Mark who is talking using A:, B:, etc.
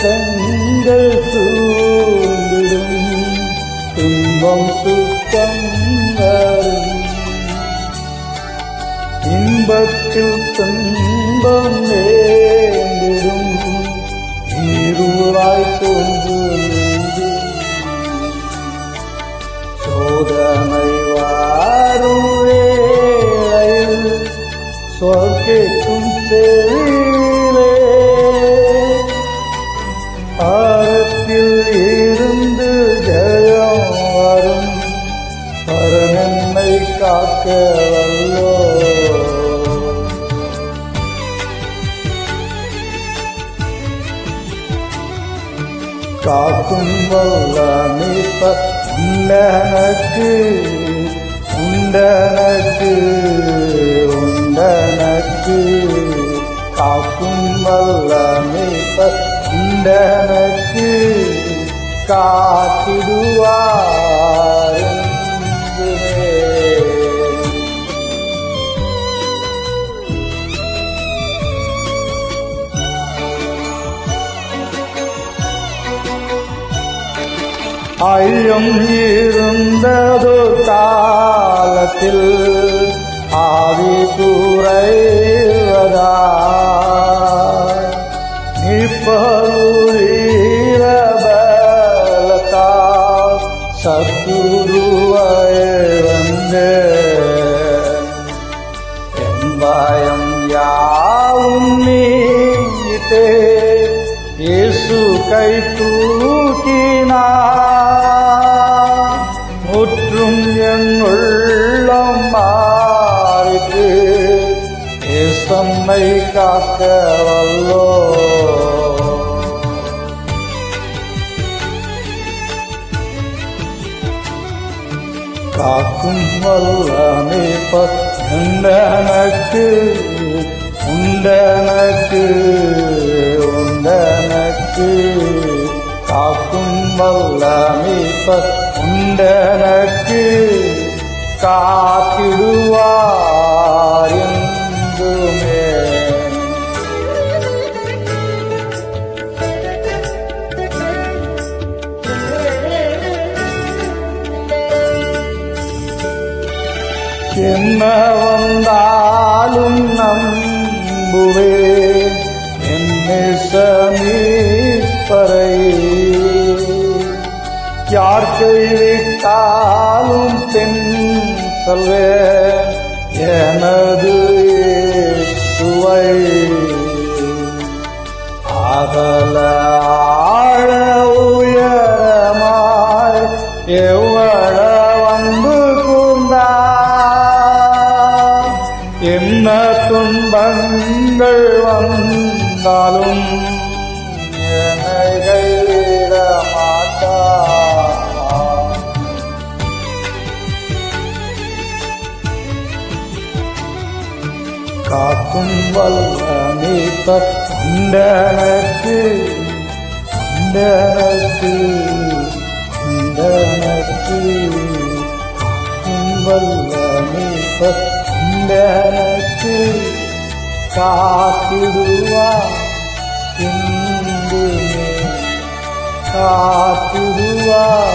A: கண்கள் சூழ்ந்திடும் துன்பம் துக்கம் வரும் இன்பத்தில் துன்பம் நேர்ந்திடும் இருளாய் தோன்றும் சோதனை வாரும் வேளையில் சொர்க்கேக்கும் செவிலே ஆரத்தில் இருந்து ஜெயம் வரும் பரனென்னை காக்க வல்லோ. காக்கும் வல்ல மீட்ப உண்டனக்கு உண்டனக்கு உண்டனக்கு. காக்கும் வல்ல மீட்ப உண்டனக்கு காத்திடுவார் என்றுமே. ஐயம் நிற்பலத்தா சத்துருவாய வந்து என் யாவும் நீட்டே இயேசு கை தூக்கினா முற்றும் என் உள்ளம் மாறிட்டு ஏசம்மை காக்க வல்லோ காக்கும் வல்லமே உண்டனக்கு உண்டனக்கு உண்டனக்கு. காக்கும் வல்லமே உண்டனக்கு. காத்திடுவார் என்ன வந்தாலும் நம்புவே. என்னை சமீப்பரை யார் கைவிட்டாலும் தென் சொல்வேன் துன்பங்கள் வந்தாலும் மாட்டா காக்கும் வல்லமே தண்டனக்கு தண்டனக்கு தண்டனக்கு உண்டனக்கு காக்கும் வல்ல மீட்ப காத்திடுவா. இந்து காத்திடுவா.